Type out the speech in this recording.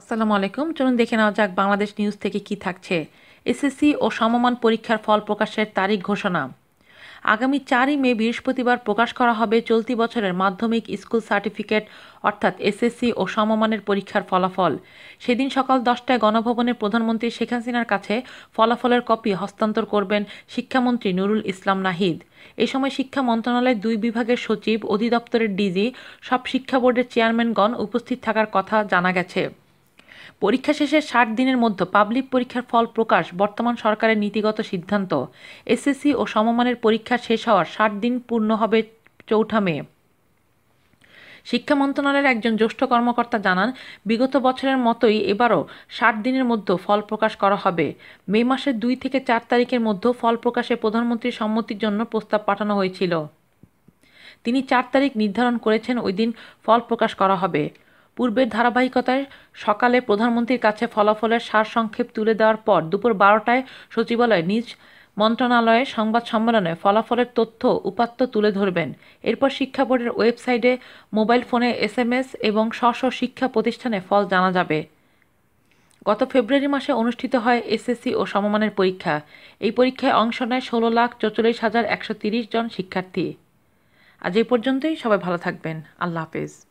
আসসালামু আলাইকুম। চলুন দেখে নেওয়া যাক বাংলাদেশ নিউজ থেকে কি থাকছে। এসএসসি ও সমমান পরীক্ষার ফল প্রকাশের তারিখ ঘোষণা। আগামী চারই মে বৃহস্পতিবার প্রকাশ করা হবে চলতি বছরের মাধ্যমিক স্কুল সার্টিফিকেট, অর্থাৎ এসএসসি ও সমমানের পরীক্ষার ফলাফল। সেদিন সকাল দশটায় গণভবনে প্রধানমন্ত্রী শেখ হাসিনার কাছে ফলাফলের কপি হস্তান্তর করবেন শিক্ষামন্ত্রী নুরুল ইসলাম নাহিদ। এ সময় শিক্ষা মন্ত্রণালয়ের দুই বিভাগের সচিব, অধিদপ্তরের ডিজি, সব শিক্ষা বোর্ডের চেয়ারম্যানগণ উপস্থিত থাকার কথা জানা গেছে। পরীক্ষা শেষে ষাট দিনের মধ্যে পাবলিক পরীক্ষার ফল প্রকাশ, বর্তমান সরকারের নীতিগত সিদ্ধান্ত। এসএসসি ও সমমানের পরীক্ষা শেষ হওয়ার ষাট দিন পূর্ণ হবে চৌঠা মে। শিক্ষা মন্ত্রণালয়ের একজন জ্যেষ্ঠ কর্মকর্তা জানান, বিগত বছরের মতোই এবারও ষাট দিনের মধ্যে ফল প্রকাশ করা হবে। মে মাসের দুই থেকে চার তারিখের মধ্যে ফল প্রকাশে প্রধানমন্ত্রীর সম্মতির জন্য প্রস্তাব পাঠানো হয়েছিল। তিনি চার তারিখ নির্ধারণ করেছেন, ওই দিন ফল প্রকাশ করা হবে। পূর্বের ধারাবাহিকতায় সকালে প্রধানমন্ত্রীর কাছে ফলাফলের সারসংক্ষেপ তুলে দেওয়ার পর দুপুর বারোটায় সচিবালয় নিজ মন্ত্রণালয়ে সংবাদ সম্মেলনে ফলাফলের তথ্য উপাত্ত তুলে ধরবেন। এরপর শিক্ষা বোর্ডের ওয়েবসাইটে মোবাইল ফোনে এস এবং স্ব শিক্ষা প্রতিষ্ঠানে ফল জানা যাবে। গত ফেব্রুয়ারি মাসে অনুষ্ঠিত হয় এসএসসি ও সমমানের পরীক্ষা। এই পরীক্ষায় অংশ নেয় ষোলো লাখ চৌচল্লিশ হাজার একশো তিরিশ জন শিক্ষার্থী। আজ এই পর্যন্তই। সবাই ভালো থাকবেন। আল্লাহ হাফেজ।